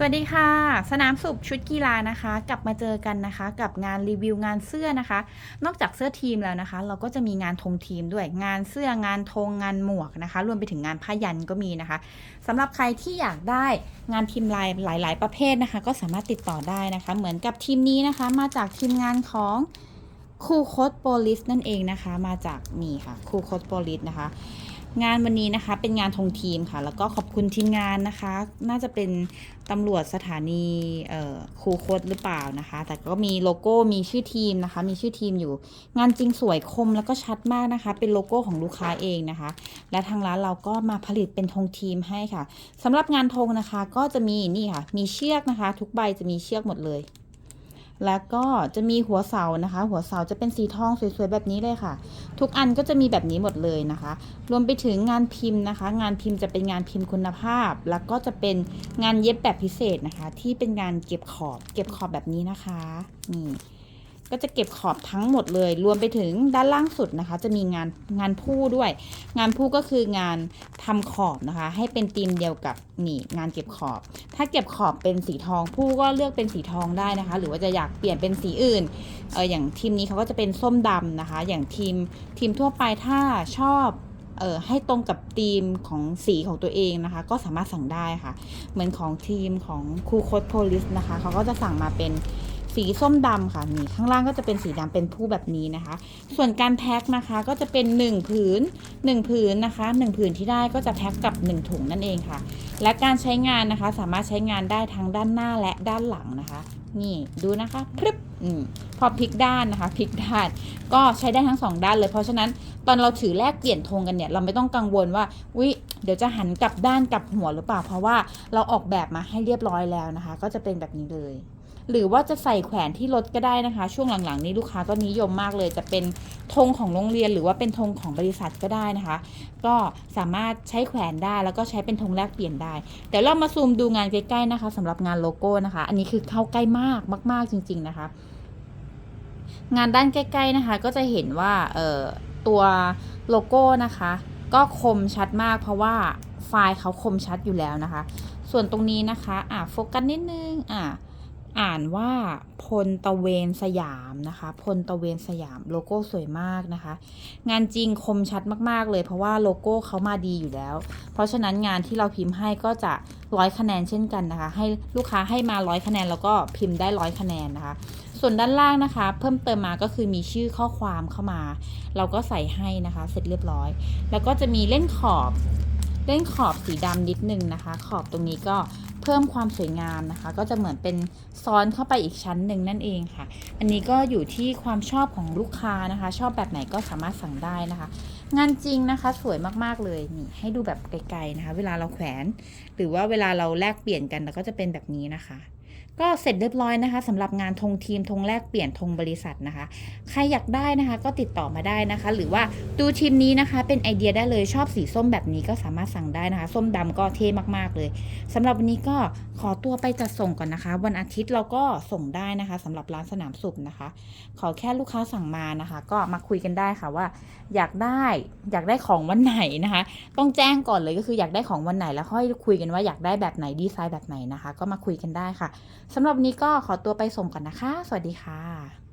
สวัสดีค่ะ สนามสุบชุดกีฬานะคะ กลับมาเจอกันนะคะ กับงานรีวิวงานเสื้อนะคะ นอกจากเสื้อทีมแล้วนะคะ เราก็จะมีงานธงทีมด้วยงานเสื้องานธงงานหมวกนะคะ รวมไปถึงงานผ้ายันก็มีนะคะสำหรับใครที่อยากได้งานพิมพ์ลายหลาย ๆ ประเภทนะคะ ก็สามารถติดต่อได้นะคะ เหมือนกับทีมนี้นะคะ มาจากทีมงานของคูโคดโปลิสนั่นเองนะคะ มาจากนี่ค่ะคูโคดโปลิสนะคะ งานวันนี้นะคะเป็นงานธงทีมค่ะ แล้วก็ขอบคุณทีมงานนะคะ น่าจะเป็นตำรวจสถานีครูโคดหรือเปล่านะคะ แต่ก็มีโลโก้มีชื่อทีมนะคะ มีชื่อทีมอยู่ งานจริงสวยคมแล้วก็ชัดมากนะคะ เป็นโลโก้ของลูกค้าเองนะคะ และทางร้านเราก็มาผลิตเป็นธงทีมให้ค่ะสำหรับงานธงนะคะก็จะมีนี่ค่ะ มีเชือกนะคะ ทุกใบจะมีเชือกหมดเลย แล้วก็จะมีหัวเสานะคะ หัวเสาจะเป็นสีทองสวยๆแบบนี้เลยค่ะ ทุกอันก็จะมีแบบนี้หมดเลยนะคะ รวมไปถึงงานพิมพ์นะคะ งานพิมพ์จะเป็นงานพิมพ์คุณภาพ แล้วก็จะเป็นงานเย็บแบบพิเศษนะคะ ที่เป็นงานเก็บขอบ เก็บขอบแบบนี้นะคะนี่ ก็จะเก็บขอบทั้งหมดเลย รวมไปถึงด้านล่างสุดนะคะ จะมีงานงานผู้ด้วย งานผู้ก็คืองานทำขอบนะคะ ให้เป็นธีมเดียวกับนี่งานเก็บขอบ ถ้าเก็บขอบเป็นสีทอง ผู้ก็เลือกเป็นสีทองได้นะคะ หรือว่าจะอยากเปลี่ยนเป็นสีอื่นเอออย่างทีมนี้เขาก็จะเป็นส้มดำนะคะ อย่างทีมทีมทั่วไปถ้าชอบเออให้ตรงกับธีมของสีของตัวเองนะคะ ก็สามารถสั่งได้ค่ะ เหมือนของทีมของคูโคดโพลิสนะคะเขาก็จะสั่งมาเป็น สีส้มดำค่ะนี่ข้างล่างก็จะเป็นสีดำเป็นผู้แบบนี้นะคะ ส่วนการแพ็คนะคะก็จะเป็น 1 ผืน 1 ผืนนะคะ 1 ผืนที่ได้ก็จะแพ็คกับ 1 ถุงนั่นเองค่ะ และการใช้งานนะคะสามารถใช้งานได้ทั้งด้านหน้าและด้านหลังนะคะ นี่ดูนะคะพรึบอพอพลิกด้านนะคะพลิกด้านก็ใช้ได้ทั้งสองด้านเลย เพราะฉะนั้นตอนเราถือแลกเปลี่ยนธงกันเนี่ยเราไม่ต้องกังวลว่าอุ๊ยเดี๋ยวจะหันกลับด้านกลับหัวหรือเปล่า เพราะว่าเราออกแบบมาให้เรียบร้อยแล้วนะคะ ก็จะเป็นแบบนี้เลย หรือว่าจะใส่แขวนที่รถก็ได้นะคะ ช่วงหลังๆนี้ลูกค้าก็นิยมมากเลย จะเป็นธงของโรงเรียน หรือว่าเป็นธงของบริษัทก็ได้นะคะ ก็สามารถใช้แขวนได้แล้วก็ใช้เป็นธงแลกเปลี่ยนได้เดี๋ยวเรามาซูมดูงานใกล้ๆนะคะสำหรับงานโลโก้นะคะ อันนี้คือเข้าใกล้มากมาก ๆจริง ๆนะคะ งานด้านใกล้ ๆนะคะ ก็จะเห็นว่าเอ่อตัวโลโก้นะคะ ก็คมชัดมาก เพราะว่าไฟล์เขาคมชัดอยู่แล้วนะคะ ส่วนตรงนี้นะคะ อะโฟกัสนิดนึง อะ อ่านว่าพลตะเวนสยามนะคะพลตะเวนสยามโลโก้สวยมากนะคะ งานจริงคมชัดมากๆ เลยเพราะว่าโลโก้เขามาดีอยู่แล้ว เพราะฉะนั้นงานที่เราพิมพ์ให้ก็จะร้อยคะแนนเช่นกันนะคะ ให้ลูกค้าให้มาร้อยคะแนนแล้วก็พิมพ์ได้ร้อยคะแนนนะคะ ส่วนด้านล่างนะคะ เพิ่มเติมมาก็คือมีชื่อข้อความเข้ามา เราก็ใส่ให้นะคะ เสร็จเรียบร้อย แล้วก็จะมีเล่นขอบ เล่นขอบสีดำนิดนึงนะคะ ขอบตรงนี้ก็เพิ่มความสวยงามนะคะ ก็จะเหมือนเป็นซ้อนเข้าไปอีกชั้นหนึ่งนั่นเองค่ะ อันนี้ก็อยู่ที่ความชอบของลูกค้านะคะ ชอบแบบไหนก็สามารถสั่งได้นะคะ งานจริงนะคะสวยมากๆเลยนี่ให้ดูแบบไกลๆนะคะ เวลาเราแขวน หรือว่าเวลาเราแลกเปลี่ยนกันเราก็จะเป็นแบบนี้นะคะ ก็เสร็จเรียบร้อยนะคะสำหรับงานธงทีมธงแลกเปลี่ยนธงบริษัทนะคะ ใครอยากได้นะคะ ก็ติดต่อมาได้นะคะ หรือว่าดูทีมนี้นะคะ เป็นไอเดียได้เลยชอบสีส้มแบบนี้ก็สามารถสั่งได้นะคะ ส้มดำก็เท่มากๆเลยสำหรับวันนี้ก็ขอตัวไปจัดส่งก่อนนะคะ วันอาทิตย์เราก็ส่งได้นะคะสำหรับร้านสนามสุขนะคะ ขอแค่ลูกค้าสั่งมานะคะ ก็มาคุยกันได้ค่ะว่า อยากได้อยากได้ของวันไหนนะคะ ต้องแจ้งก่อนเลยก็คืออยากได้ของวันไหนแล้วค่อยคุยกันว่าอยากได้แบบไหนดีไซน์แบบไหนนะคะ ก็มาคุยกันได้ค่ะสำหรับวันนี้ก็ขอตัวไปส่งก่อนนะคะ สวัสดีค่ะ